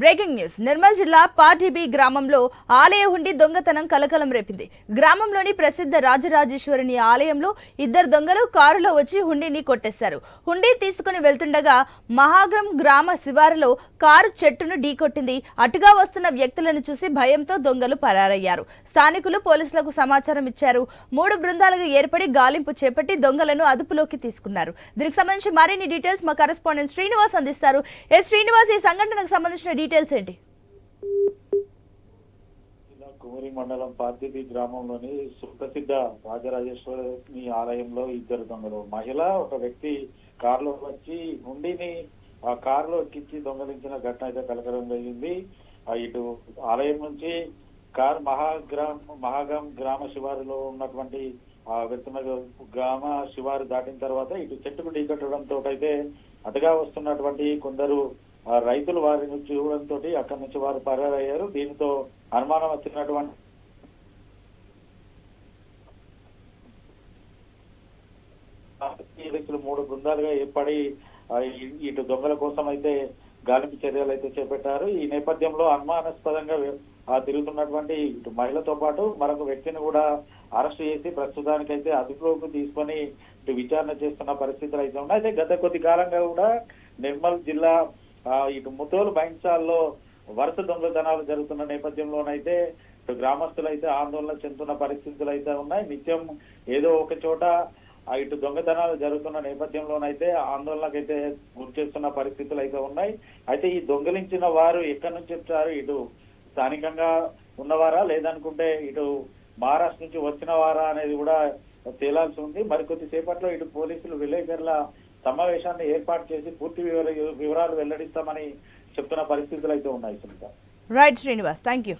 Breaking news. Nirmal జిల్లా పాటిబి గ్రామంలో ఆలయ హుండీ దొంగతనం కలకలం రేపింది. గ్రామంలోని ప్రసిద్ధ రాజరాజేశ్వరుని ఆలయంలో ఇద్దరు దొంగలు కారులో వచ్చి హుండీని కొట్టేశారు. హుండీ తీసుకుని వెళ్తుండగా మహాగ్రం గ్రామ శివారులో కారు చెట్టును ఢీకొట్టింది. అటుగా వస్తున్న వ్యక్తులను చూసి భయంతో దొంగలు పరారయ్యారు. స్థానికులు పోలీసులకు సమాచారం ఇచ్చారు. మూడు బృందాలుగా ఏర్పడి గాలింపు చేపట్టి దొంగలను అదుపులోకి తీసుకున్నారు. దీనికి సంబంధించి మరిన్ని డీటెయిల్స్ మా కరెస్పాండెంట్ శ్రీనివాస్ అందిస్తారు. ఏ శ్రీనివాస్ ఈ సంఘటనకు సంబంధించిన డీటెయిల్స్ ఏంటి? కుమరి మండలం పార్తిపి గ్రామంలోని సుప్రసిద్ధ రాజరాజేశ్వరి ఆలయంలో ఇద్దరు దొంగలు. మహిళ ఒక వ్యక్తి కారులో వచ్చి హుండీని ఆ కారులో ఎక్కించి దొంగలించిన ఘటన అయితే కలకలం జరిగింది. ఇటు ఆలయం నుంచి కార్ మహాగ్రామ్ మహాగాం గ్రామ శివారులో ఉన్నటువంటి ఆ వెళ్తున్న గ్రామ శివారు దాటిన తర్వాత ఇటు చెట్టుకు ఢీకట్టడంతో అయితే అటుగా వస్తున్నటువంటి కొందరు రైతులు వారిని చూడడంతో అక్కడి నుంచి వారు పరారయ్యారు. దీనితో అనుమానం వచ్చినటువంటి పోలీసులు మూడు బృందాలుగా ఏర్పడి ఇటు దొంగల కోసం అయితే గాలింపు చర్యలు అయితే చేపట్టారు. ఈ నేపథ్యంలో అనుమానాస్పదంగా ఆ తిరుగుతున్నటువంటి ఇటు మహిళతో పాటు మరొక వ్యక్తిని కూడా అరెస్ట్ చేసి ప్రస్తుతానికైతే అదుపులోకి తీసుకొని ఇటు విచారణ చేస్తున్న పరిస్థితులు అయితే ఉన్నాయి. అయితే గత కొద్ది కాలంగా కూడా నిర్మల్ జిల్లా ఇటు ముతోలు బైన్సాల్లో వరుస దొంగతనాలు జరుగుతున్న నేపథ్యంలోనైతే ఇటు గ్రామస్తులు అయితే ఆందోళన చెందుతున్న పరిస్థితులు అయితే ఉన్నాయి. నిత్యం ఏదో ఒక చోట ఇటు దొంగతనాలు జరుగుతున్న నేపథ్యంలోనైతే ఆందోళనకైతే గురి చేస్తున్న పరిస్థితులు అయితే ఉన్నాయి. అయితే ఈ దొంగలించిన వారు ఎక్కడి నుంచి వచ్చారు? ఇటు స్థానికంగా ఉన్నవారా? లేదనుకుంటే ఇటు మహారాష్ట్ర నుంచి వచ్చిన వారా అనేది కూడా తేలాల్సి ఉంది. మరికొద్ది సేపట్లో ఇటు పోలీసులు విలేకరుల సమావేశాన్ని ఏర్పాటు చేసి పూర్తి వివరాలు వెల్లడిస్తామని చెప్తున్న పరిస్థితులు అయితే ఉన్నాయి Sunitha. Right Srinivas thank you